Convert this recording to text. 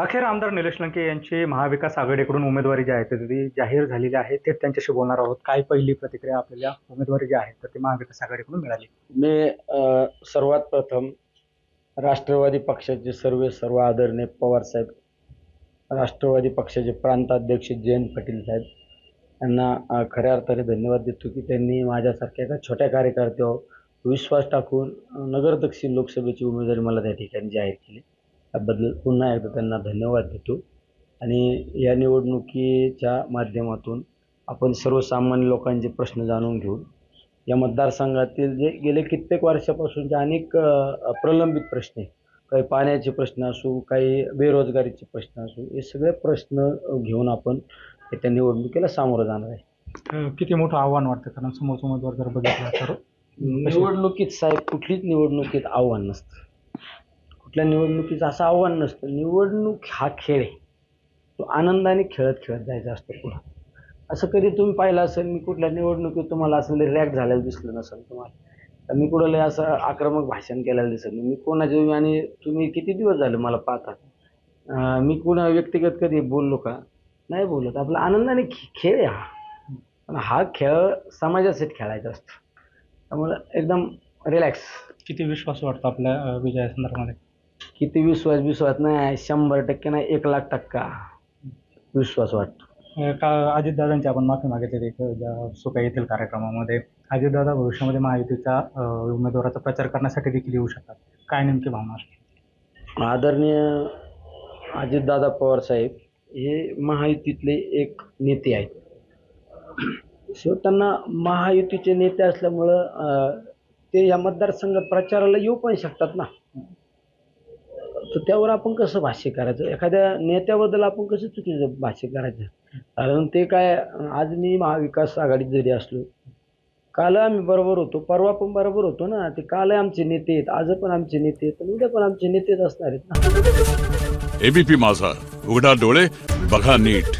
अखेर आमदार निलेश लंके यांची महाविकास आघाडीकडून उमेदवारी जी आहे ती जाहीर झालेली आहे ते त्यांच्याशी बोलणार आहोत. काय पहिली प्रतिक्रिया आपल्याला उमेदवारी जी आहे तर ती महाविकास आघाडीकडून मिळाली. मी अ, सर्वात प्रथम राष्ट्रवादी पक्षाचे सर्व सर्व आदरणीय पवार साहेब राष्ट्रवादी पक्षाचे प्रांताध्यक्ष जयंत पाटील साहेब यांना अ, खऱ्या अर्थाने धन्यवाद देतो की त्यांनी माझ्यासारख्या एका छोट्या कार्यकर्त्यावर विश्वास टाकून अ, नगर दक्षिण लोकसभेची उमेदवारी मला त्या ठिकाणी जाहीर केली. त्याबद्दल पुन्हा एकदा त्यांना धन्यवाद देतो. आणि या निवडणुकीच्या माध्यमातून आपण सर्वसामान्य लोकांचे प्रश्न जाणून घेऊन या मतदारसंघातील जे गेले कित्येक वर्षापासूनचे अनेक प्रलंबित प्रश्न आहे काही पाण्याचे प्रश्न असो काही बेरोजगारीचे प्रश्न असो हे सगळे प्रश्न घेऊन आपण त्या निवडणुकीला सामोरं जाणार आहे. किती मोठं आव्हान वाटतं? कारण समोरचा उमेदवार जर बघितला तर. निवडणुकीत साहेब कुठलीच निवडणुकीत आव्हान नसतं. कुठल्या निवडणुकीचं असं आव्हान नसतं. निवडणूक हा खेळ आहे. तो आनंदाने खेळत खेळत जायचा असतो पुढं. असं कधी तुम्ही पाहिलं असेल मी कुठल्या निवडणुकीत तुम्हाला असं रिॲक्ट झालेलं दिसलं नसेल तुम्हाला. तर मी कुठं लय असं आक्रमक भाषण केलेलं दिसत नाही. मी कोणाचे आणि तुम्ही किती दिवस झाले मला पाहता? मी कुणा व्यक्तिगत कधी बोललो का? नाही बोलत. आपला आनंदाने खेळ आहे हा. पण हा खेळ समाजासाठी खेळायचा असतो. त्यामुळं एकदम रिलॅक्स किती विश्वास वाटतो आपल्या अं, विजयासंदर्भामध्ये? किती विश्वास विश्वास नाही शंभर टक्के नाही एक लाख टक्का विश्वास वाटतो. अं, का अजितदादांची आपण माफी मागितली सुप्या येथील कार्यक्रमामध्ये. अजितदादा भविष्यामध्ये महायुतीच्या अं, उमेदवाराचा प्रचार करण्यासाठी देखील येऊ शकतात. काय नेमकी भावना असते? आदरणीय अजितदादा पवार साहेब हे महायुतीतले एक नेते आहेत. सो त्यांना महायुतीचे नेते असल्यामुळं अं, ते या मतदारसंघात प्रचाराला येऊ पण शकतात ना. तर त्यावर आपण कसं भाष्य करायचं? एखाद्या नेत्याबद्दल आपण कसं चुकीचं भाष्य करायचं? कारण ते काय आज मी महाविकास आघाडीत जरी असलो काल आम्ही बरोबर होतो परवा पण बरोबर होतो ना. ते काल आमचे नेते आहेत आज पण आमचे नेते आहेत आणि उद्या पण आमचे नेतेच असणार आहेत ना. एबीपी माझा उघडा डोळे बघा नीट.